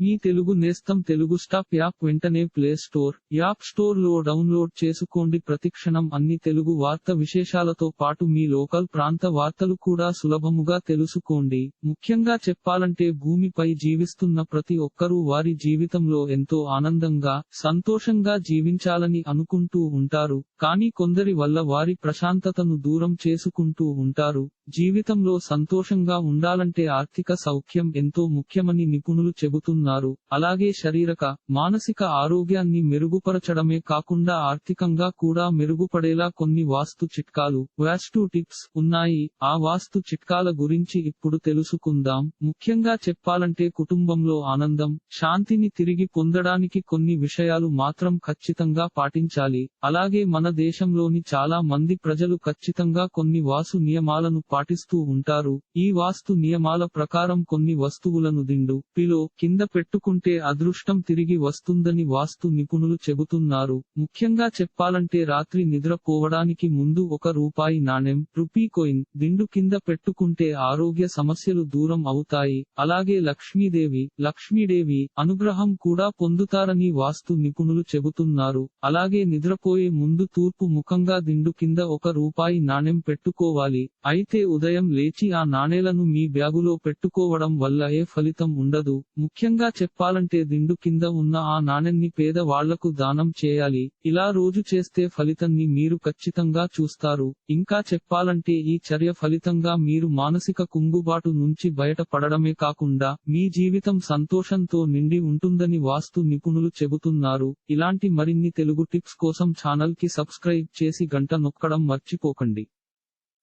మీ తెలుగు నేస్తం Telugu stop app వెంటనే play store app స్టోర్లో డౌన్లోడ్ చేసుకోండి. ప్రతిక్షణం అన్ని తెలుగు వార్త విశేషాలతో పాటు మీ లోకల్ ప్రాంత వార్తలు కూడా సులభముగా తెలుసుకోండి. ముఖ్యంగా చెప్పాలంటే భూమిపై జీవిస్తున్న ప్రతి ఒక్కరూ వారి జీవితంలో ఎంతో ఆనందంగా సంతోషంగా జీవించాలని అనుకుంటూ ఉంటారు. కానీ కొందరి వల్ల వారి ప్రశాంతతను దూరం చేసుకుంటూ ఉంటారు. జీవితంలో సంతోషంగా ఉండాలంటే ఆర్థిక సౌఖ్యం ఎంతో ముఖ్యమని నిపుణులు చెబుతున్నారు. అలాగే శారీరక మానసిక ఆరోగ్యాన్ని మెరుగుపరచడమే కాకుండా ఆర్థికంగా కూడా మెరుగుపడేలా కొన్ని వాస్తు చిట్కాలు వాస్తు టిప్స్ ఉన్నాయి. ఆ వాస్తు చిట్కాల గురించి ఇప్పుడు తెలుసుకుందాం. ముఖ్యంగా చెప్పాలంటే కుటుంబంలో ఆనందం శాంతిని తిరిగి పొందడానికి కొన్ని విషయాలు మాత్రం ఖచ్చితంగా పాటించాలి. అలాగే మన దేశంలోని చాలా మంది ప్రజలు ఖచ్చితంగా కొన్ని వాసు నియమాలను పాటిస్తూ ఉంటారు. ఈ వాస్తు నియమాల ప్రకారం కొన్ని వస్తువులను దిండు పిలో కింద పెట్టుకుంటే అదృష్టం తిరిగి వస్తుందని వాస్తు నిపుణులు చెబుతున్నారు. ముఖ్యంగా చెప్పాలంటే రాత్రి నిద్రపోవడానికి ముందు ఒక రూపాయి నాణెం రూపీ కోయిన్ దిండు కింద పెట్టుకుంటే ఆరోగ్య సమస్యలు దూరం అవుతాయి. అలాగే లక్ష్మీదేవి లక్ష్మీదేవి అనుగ్రహం కూడా పొందుతారని వాస్తు నిపుణులు చెబుతున్నారు. అలాగే నిద్రపోయే ముందు తూర్పు ముఖంగా దిండు కింద ఒక రూపాయి నాణెం పెట్టుకోవాలి. అయితే ఉదయం లేచి ఆ నాణేలను మీ బ్యాగులో పెట్టుకోవడం వల్ల ఏ ఫలితం ఉండదు. ముఖ్యంగా చెప్పాలంటే దిండు కింద ఉన్న ఆ నాణెన్ని పేద వాళ్ళకు దానం చేయాలి. ఇలా రోజు చేస్తే ఫలితాన్ని మీరు ఖచ్చితంగా చూస్తారు. ఇంకా చెప్పాలంటే ఈ చర్య ఫలితంగా మీరు మానసిక కుంగుబాటు నుంచి బయటపడడమే కాకుండా మీ జీవితం సంతోషంతో నిండి ఉంటుందని వాస్తు నిపుణులు చెబుతున్నారు. ఇలాంటి మరిన్ని తెలుగు టిప్స్ కోసం ఛానల్కి సబ్స్క్రైబ్ చేసి గంట నొక్కడం మర్చిపోకండి.